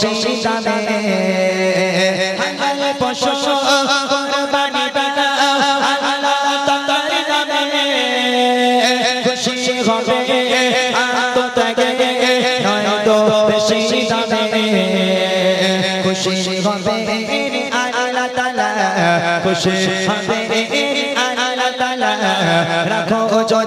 সেই জানে হালাল পশু কুরবানি বানা। আল্লাহ তাআলার নামে খুশি হবে আত্ম থেকে নয় তো সেই জানে খুশি হবে, আল্লাহ তাআলা। খুশি হবে, আল্লাহ তাআলা। রাখো জয়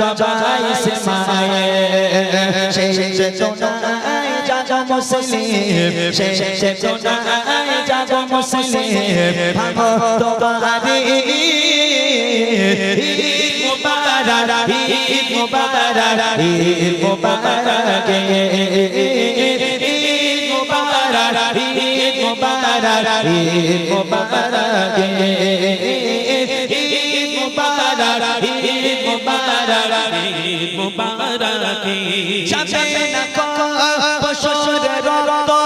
জবাই সে মায়ে। সেই সে জোনায় জাজা মুসলিম। সেই সে জোনায় জাজা মুসলিম। ভাঙো তোমারি মুবারক, ঈদ মুবারক ঈদ মুবারক। ঈদ মুবারক ঈদ মুবারক ঈদ মুবারক। ঈদ মুবারক ঈদ মুবারক ঈদ মুবারক যাবে না কো রক্ত।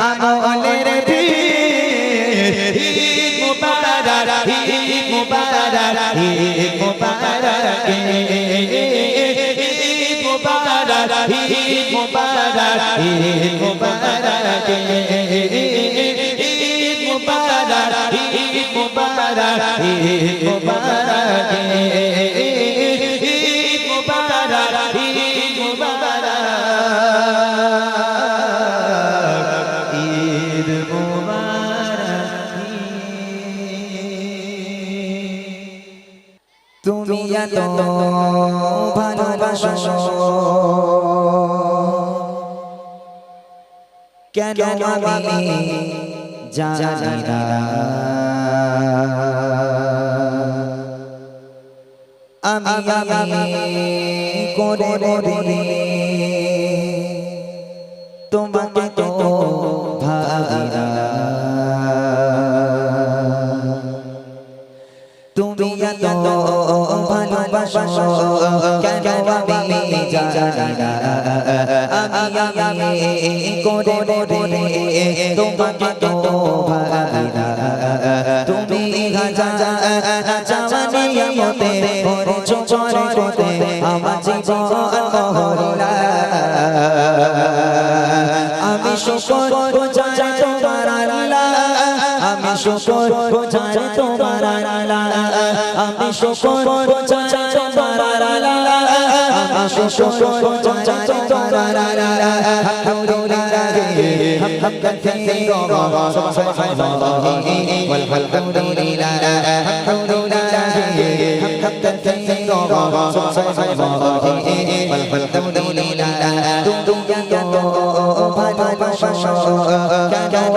আমলের বীর ঈদ মুবারক ঈদ মুবারক ঈদ মুবারক ঈদ মুবারক ঈদ মুবারক ঈদ মুবারক ঈদ মুবারক ঈদ মুবারক ঈদ মুবারক তুমি এত ভালোবাসো। কেন আমি জানি না। আমি আমি করে রে তোমাকে তো ভাবি না তুমি এত ভালোবাসো কেন আমি জানি না? আমি আমি করে তোমাকে তো ভাবি শুকর বোঝাই তোমার আল্লাহ আমি শুকর বোঝাই তোমার আল্লাহ আমি শুকর বোঝাই তোমার আল্লাহ হামদুলিল্লাহ حمدا كثيرا سبحان الله والحمد لله الحمد لله حمدا كثيرا سبحان الله والحمد لله دنيا يا تو ভালোবাসা কেন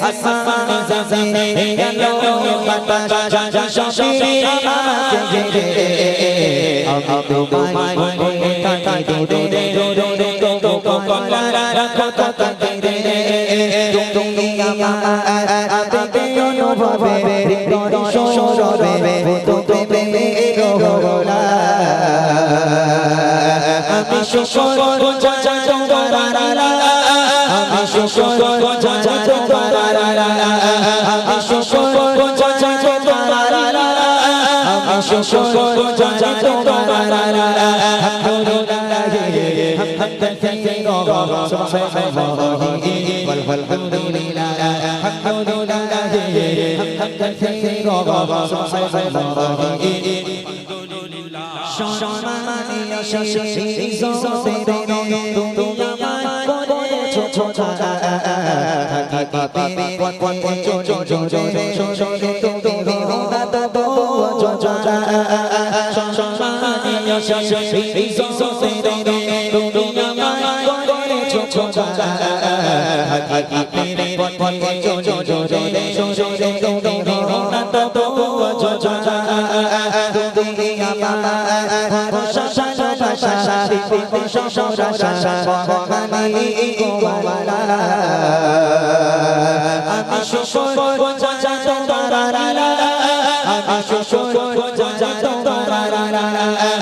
আসমান জমিনে এলো বাতা যা আমাকে ঘিরে আমি তোমায় বলে থাকি দূরে দূরে তো গোলা রাখা شو شو شو cho cha cho ta la la la la hấp thu thu la la ye ye ye hấp hấp thân thân thân go go go so so so so so hi hi wal wal hấp thu ni la la hấp thu thu la la ye ye ye hấp hấp thân thân thân go go go so so so so so hi hi Shama maniya shashi zo se do do do do ya mai ko do cho cho cho cha thaki papi quan quan quan cho cho cho cho cho cho cho sa sa ma ni ya sa sa si si so so si do do do do ya ma go go ni cho cho cho ha ha ha ha ni ni pon pon pon cho cho cho cho do so so do do do do do na ta to cho cho cho ha ha ha do do ni ya ma ma ha sa sa sa sa sa sa si si so so sa sa sa so ma ni i i go wa la a mi so so cho cho cho do da da da a mi so so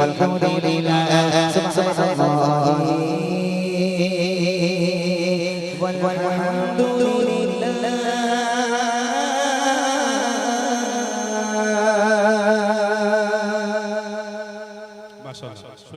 Hallelujah.